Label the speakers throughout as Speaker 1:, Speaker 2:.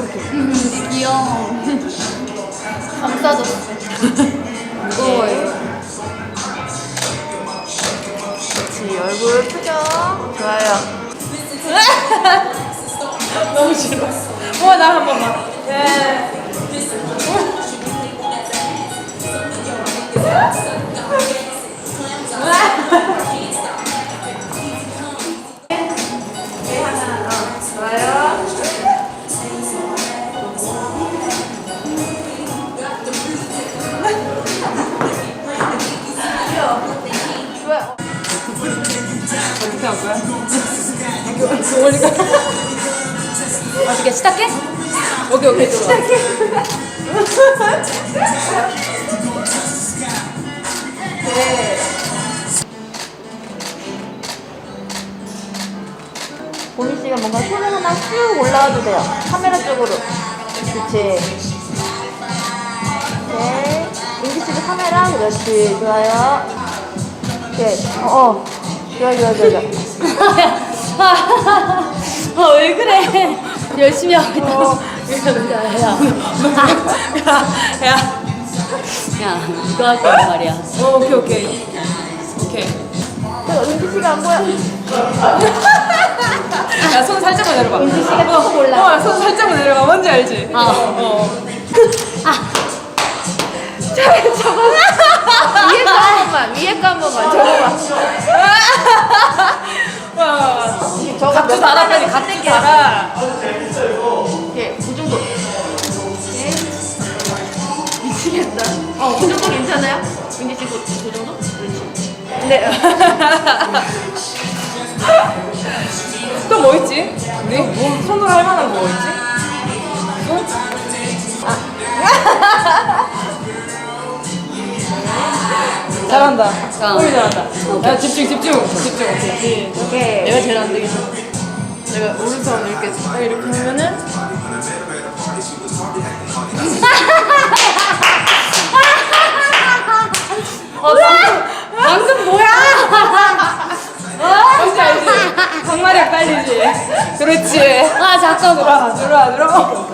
Speaker 1: 그렇게. 귀여워. 감싸줬어. 무거워요. 그렇지, 얼굴 표정. 좋아요.
Speaker 2: 너무 싫어. 어, 나 한 번만. 예.
Speaker 1: 좋아요.
Speaker 2: 동원이가.
Speaker 3: 어떻게 시작해?
Speaker 2: 오케이, 오케이, 좋아.
Speaker 1: 네. 보미 씨가 뭔가 손을 하나 쭉 올라와도 돼요. 카메라 쪽으로. 그렇지. 오케이. 민기 씨도 카메라. 그렇지. 좋아요. 오케이. 어, 어. 좋아, 좋아, 좋아, 좋아.
Speaker 3: 아, 왜 그래? 열심히 하고 있다.
Speaker 1: 어.
Speaker 3: 야, 야,
Speaker 2: 야, 야.
Speaker 3: 야, 이거 할 거란 말이야.
Speaker 2: 어, 오케이, 오케이. 오케이.
Speaker 1: 저 민기 씨가 안 보여.
Speaker 2: 야, 손 살짝만 내려봐.
Speaker 1: 민기 씨가 조금 올라.
Speaker 2: 어, 손 살짝만 내려봐. 뭔지 알지?
Speaker 3: 어.
Speaker 2: 어.
Speaker 1: 위에 거 한 번만. 위에 거 한 번만. 저거만.
Speaker 2: 와. 각주
Speaker 1: 몇
Speaker 2: 달아,
Speaker 1: 번
Speaker 2: 빨리 각주. 달아.
Speaker 1: 오케이. 그 정도. 오케이. 미치겠다. 어, 그 정도 괜찮아요? 민기 씨, 그, 그 정도? 그렇지. 네.
Speaker 2: 또 뭐 있지? 우리 뭐 손으로 할 만한 거 있지? 아. 잘한다.
Speaker 3: 자.
Speaker 2: 꼬리 잘한다. 야 집중 집중 집중. 오케이.
Speaker 1: 오케이.
Speaker 2: 내가 제일 안 되겠어. 내가 오른손 이렇게 딱 이렇게 하면은
Speaker 3: 어, 방금, 방금 뭐야?
Speaker 2: 뭔지 알지? 강마력 깔리지. 그렇지.
Speaker 3: 아, 잠깐만.
Speaker 2: 들어와 들어와 들어와.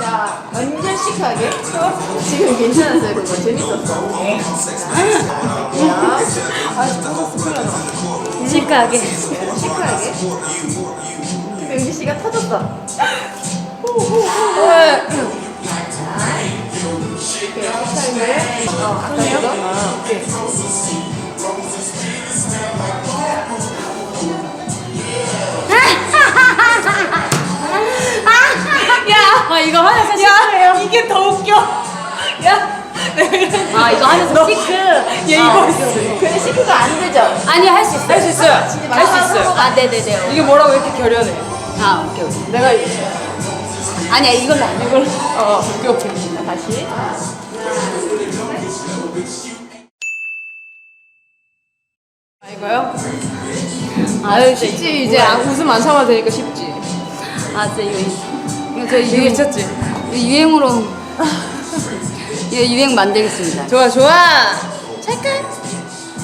Speaker 1: 자, 완전 시크하게. 지금 괜찮았어요, 그거. 재밌었어.
Speaker 3: 시크하게.
Speaker 1: 시크하게. 민기 씨가 터졌어. 이거?
Speaker 3: 아, 이거 하면서
Speaker 2: 야
Speaker 3: 시크해요.
Speaker 2: 이게 더 웃겨. 야.
Speaker 3: 아, 이거 하면서 시크.
Speaker 2: 얘 이거 있어.
Speaker 1: 근데 시크가 안 되죠?
Speaker 3: 아니, 할 수 있어.
Speaker 2: 할 수 있어요. 할 수
Speaker 3: 아, 네네네.
Speaker 2: 이게 뭐라고 이렇게 결연해?
Speaker 3: 아, 오케이, 오케이.
Speaker 2: 내가 이-
Speaker 3: 아니야, 이걸로 안 해.
Speaker 2: 이걸 어 오케이 오케이.
Speaker 1: 자, 다시.
Speaker 2: 아 이거요?
Speaker 3: 아유,
Speaker 2: 쉽지 이제 안- 웃음 안 참아도 되니까 쉽지.
Speaker 3: 아, 진짜 이거, 이거 저 유행,
Speaker 2: 미쳤지?
Speaker 3: 이거 유행으로. 이거 유행 만들겠습니다.
Speaker 2: 좋아 좋아.
Speaker 1: 잠깐.